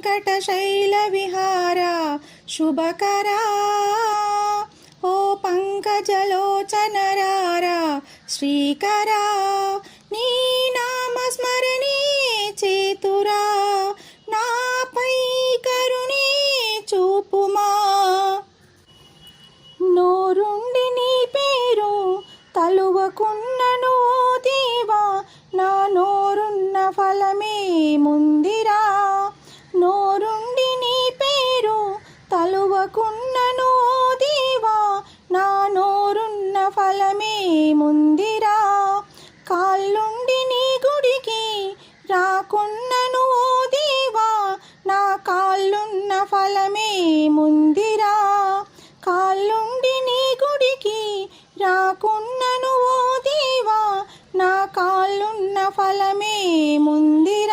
వెంకటశైల విహార శుభకరా. ఓ పంకజలోచనరార శ్రీకరా నీ నామస్మరణే చేతురా. నాపై కరుణే చూపుమా. నోరుండి నీ పేరు తలువకుండా నాకున్నను దేవా నా నోరున్న ఫలమే ముందిరా. కాళ్ళుండి నీ గుడికి రాకున్నను దీవా నా కాళ్ళున్న ఫలమే ముందిరా. కాళ్ళుండి నీ గుడికి రాకున్నను దీవా నా కాళ్ళున్న ఫలమే ముందిరా.